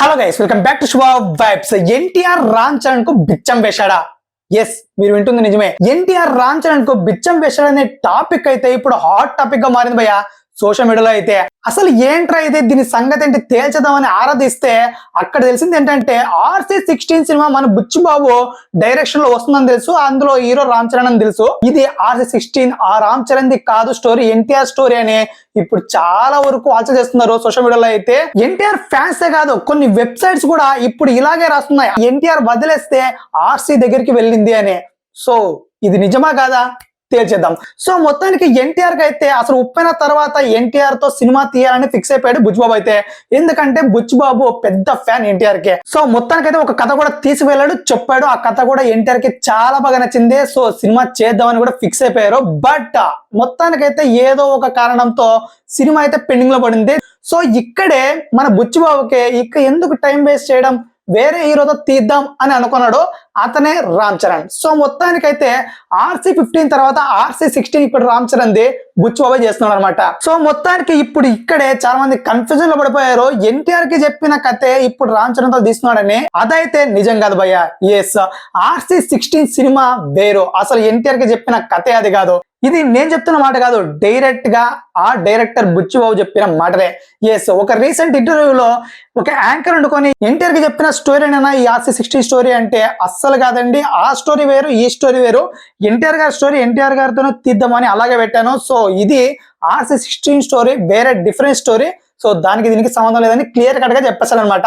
Hello guys welcome back to Shubha vibes NTR Ram చరణ్కు బిచ్చం వేశాడా? Yes మీరు వింటుంది నిజమే. ఎన్టీఆర్ రామ్ చరణ్కు బిచ్చం వేశాడు అనే టాపిక్ అయితే ఇప్పుడు హాట్ టాపిక్గా మారింది భయ్యా. సోషల్ మీడియాలో అయితే అసలు ఏంట్రా అయితే దీని సంగతి ఏంటి? తేల్చదామని ఆరాధిస్తే అక్కడ తెలిసింది ఏంటంటే ఆర్సీ సిక్స్టీన్ సినిమా మన బుచ్చిబాబు డైరెక్షన్లో వస్తుందని తెలుసు అందులో హీరో రామ్ చరణ్ అని తెలుసు. ఇది ఆర్సీ సిక్స్టీన్ ఆ రామ్ చరణ్ ది కాదు స్టోరీ ఎన్టీఆర్ స్టోరీ అని ఇప్పుడు చాలా వరకు ఆల్చ చేస్తున్నారు సోషల్ మీడియాలో అయితే. ఎన్టీఆర్ ఫ్యాన్స్ కాదు కొన్ని వెబ్సైట్స్ కూడా ఇప్పుడు ఇలాగే రాస్తున్నాయి. ఎన్టీఆర్ వదిలేస్తే ఆర్సీ దగ్గరికి వెళ్ళింది అని. సో ఇది నిజమా కాదా? తేల్చేద్దాం. సో మొత్తానికి ఎన్టీఆర్కి అయితే అసలు ఉప్పెన తర్వాత ఎన్టీఆర్తో సినిమా తీయాలని ఫిక్స్ అయిపోయాడు బుచ్చిబాబు అయితే. ఎందుకంటే బుచ్చిబాబు పెద్ద ఫ్యాన్ ఎన్టీఆర్కి. సో మొత్తానికి అయితే ఒక కథ కూడా తీసుకువెళ్ళాడు చెప్పాడు. ఆ కథ కూడా ఎన్టీఆర్కి చాలా బాగా నచ్చింది. సో సినిమా చేద్దామని కూడా ఫిక్స్ అయిపోయారు. బట్ మొత్తానికైతే ఏదో ఒక కారణంతో సినిమా అయితే పెండింగ్లో పడింది. సో ఇక్కడే మన బుచ్చిబాబుకి ఇక ఎందుకు టైం వేస్ట్ చేయడం? వేరే హీరోతో తీద్దాం అని అనుకున్నాడు అతనే రామ్ చరణ్. సో మొత్తానికైతే ఆర్సీ ఫిఫ్టీన్ తర్వాత ఆర్సీ సిక్స్టీన్ ఇప్పుడు రామ్ చరణ్ ది బుచ్చిబాబు చేస్తున్నాడు అనమాట సో మొత్తానికి ఇప్పుడు ఇక్కడే చాలా మంది కన్ఫ్యూజన్లో పడిపోయారు. ఎన్టీఆర్కి చెప్పిన కథే ఇప్పుడు రామ్ చరణ్తో తీస్తున్నాడని. అదైతే నిజం కాదు భయ్య. ఎస్ ఆర్సీ సిక్స్టీన్ సినిమా వేరు. అసలు ఎన్టీఆర్కి చెప్పిన కథే అది కాదు. ఇది నేను చెప్తున్న మాట కాదు డైరెక్ట్గా ఆ డైరెక్టర్ బుచ్చిబాబు చెప్పిన మాటదే ఎస్ ఒక రీసెంట్ ఇంటర్వ్యూలో ఒక యాంకర్ వండుకొని ఎన్టీఆర్కి చెప్పిన స్టోరీ అయినా ఈ ఆర్సీ సిక్స్టీ స్టోరీ అంటే అస్సలు కాదండి. ఆ స్టోరీ వేరు ఈ స్టోరీ వేరు. ఎన్టీఆర్ గారి స్టోరీ ఎన్టీఆర్ గారితోనే తీద్దామని అలాగే పెట్టాను. సో ఇది ఆర్సీ సిక్స్టీన్ స్టోరీ వేరే డిఫరెంట్ స్టోరీ. సో దానికి దీనికి సంబంధం లేదని క్లియర్ కట్గా చెప్పేస్తాను అనమాట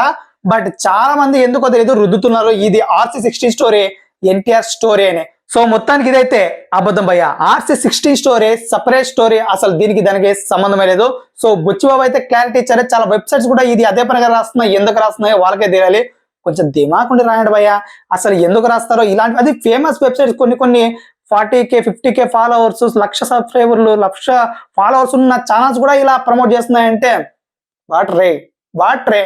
బట్ చాలా మంది ఎందుకో తెలియదు రుద్దుతున్నారు. ఇది RC sixty story NTR story అని. సో మొత్తానికి ఇదైతే అబద్ధం భయ్య. RC sixteen story separate story అసలు దీనికి దానికి సంబంధమే లేదు. సో బుచ్చిబాబు అయితే క్లారిటీ ఇచ్చారు. చాలా వెబ్సైట్స్ కూడా ఇది అదే పనిగా రాస్తున్నాయి ఎందుకు రాస్తున్నాయో వాళ్ళకే తెలియాలి. కొంచెం దిమాకుండి రాయండి భయ్య. అసలు ఎందుకు రాస్తారో ఇలాంటి అది ఫేమస్ వెబ్సైట్స్ కొన్ని కొన్ని forty K fifty K followers lakh సబ్స్క్రైబర్లు లక్ష ఫాలోవర్స్ ఉన్న ఛానల్స్ కూడా ఇలా ప్రమోట్ చేస్తున్నాయంటే వాట్ రే వాట్ రే.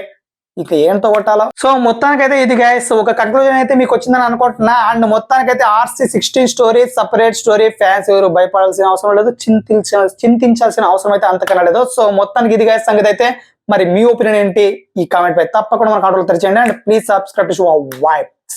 ఇక ఏంటో కొట్టాలో సో మొత్తానికైతే ఇది గైస్ ఒక కన్క్లూజన్ అయితే మీకు వచ్చిందని అనుకుంటున్నా. అండ్ మొత్తానికైతే RC sixteen story separate story fans ఎవరు భయపడాల్సిన అవసరం లేదు. చింతించ చింతించాల్సిన అవసరం అయితే అంతకన్నా లేదు. సో మొత్తానికి ఇది గైస్ సంగతి అయితే మరి మీ ఒపీనియన్ ఏంటి? ఈ కామెంట్ పై తప్పకుండా మన control తెరిచేయండి and please subscribe to vibes